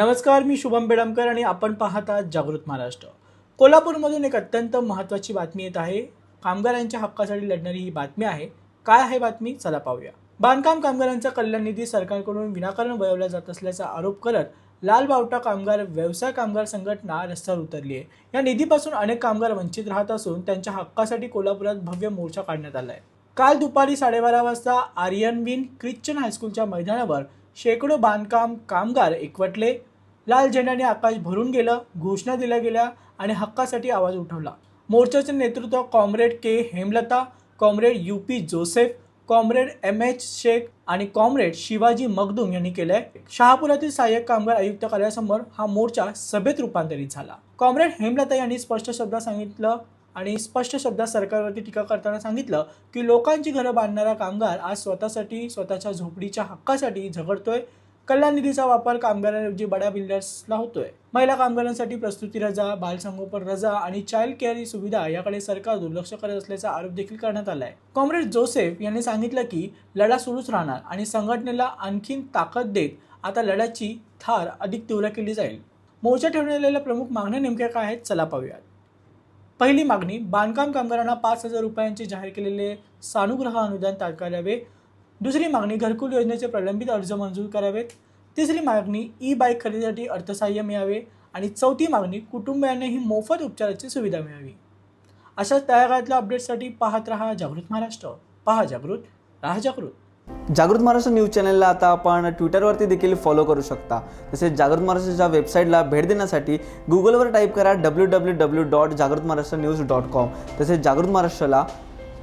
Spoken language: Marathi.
नमस्कार मी शुभम बेडमकर आणि आपण पाहत आहात जागृत महाराष्ट्र. कोल्हापूरमधून एक अत्यंत महत्त्वाची बातमी येत आहे. कामगारांच्या हक्कासाठी लढणारी ही बातमी आहे. काय आहे बातमी? चला पाहूया. बांधकाम कामगारांचा कल्याण निधी सरकारकडून विनाकारण वळवला जात असल्याचा आरोप करत लाल बावटा कामगार व्यवसाय कामगार संघटना रस्त्यावर उतरली आहे. या निधीपासून अनेक कामगार वंचित राहत असून त्यांच्या हक्कासाठी कोल्हापुरात भव्य मोर्चा काढण्यात आला आहे काल दुपारी साडेबारा वाजता आर्यनविन ख्रिश्चन हायस्कूलच्या मैदानावर शेकडो बांधकाम कामगार एकवटले. लाल झेंड्याने आकाश भरून गेलं घोषणा दिल्या गेल्या आणि हक्कासाठी आवाज उठवला. मोर्चाचे नेतृत्व comrade K. Hemlata comrade U. P. Joseph comrade M. H. Shaikh आणि कॉम्रेड शिवाजी मगदूम यांनी केलंय. शहापुरातील सहाय्यक कामगार आयुक्त कार्यासमोर हा मोर्चा सभेत रूपांतरित झाला. कॉम्रेड हेमलता यांनी स्पष्ट शब्दात सांगितलं आणि स्पष्ट शब्दात सरकारवरती टीका करताना सांगितलं की लोकांची घरं बांधणारा कामगार आज स्वतःसाठी स्वतःच्या झोपडीच्या हक्कासाठी झगडतोय. कल्याण निधीचा वापर कामगारांऐवजी बड्या बिल्डर्सला होतोय. महिला कामगारांसाठी प्रस्तुती रजा बालसंगोपन रजा आणि चाइल्ड केअर ही सुविधा याकडे सरकार दुर्लक्ष करत असल्याचा आरोप देखील करण्यात आलाय. कॉम्रेड जोसेफ यांनी सांगितलं की लढा सुरूच राहणार आणि संघटनेला आणखीन ताकद देत आता लढ्याची थार अधिक तीव्र केली जाईल. मोर्चा ठेवण्यात आलेल्या प्रमुख मागण्या नेमक्या काय आहेत चला पाहूयात. पहिली मागणी बांधकाम कामगारांना पाच हजार रुपयांचे जाहीर केलेले सानुग्रह अनुदान तात्काळ द्यावे. दुसरी मागणी घरकुल योजनेचे प्रलंबित अर्ज मंजूर करावेत. तिसरी मागणी ई बाईक खरेदीसाठी अर्थसहाय्य मिळावे आणि चौथी मागणी कुटुंबियांना ही मोफत उपचाराची सुविधा मिळावी. अशाच तळागाळातल्या अपडेट्ससाठी पाहत रहा जागृत महाराष्ट्र. पहा जागृत राहा जागृत. जागृत महाराष्ट्र न्यूज चॅनलला आता आपण ट्विटरवरती देखील फॉलो करू शकता. तसेच जागृत महाराष्ट्राच्या वेबसाईटला भेट देण्यासाठी गुगलवर टाईप करा डब्ल्यू डब्ल्यू डब्ल्यू डॉट जागृत महाराष्ट्र न्यूज डॉट कॉम तसेच जागृत महाराष्ट्राला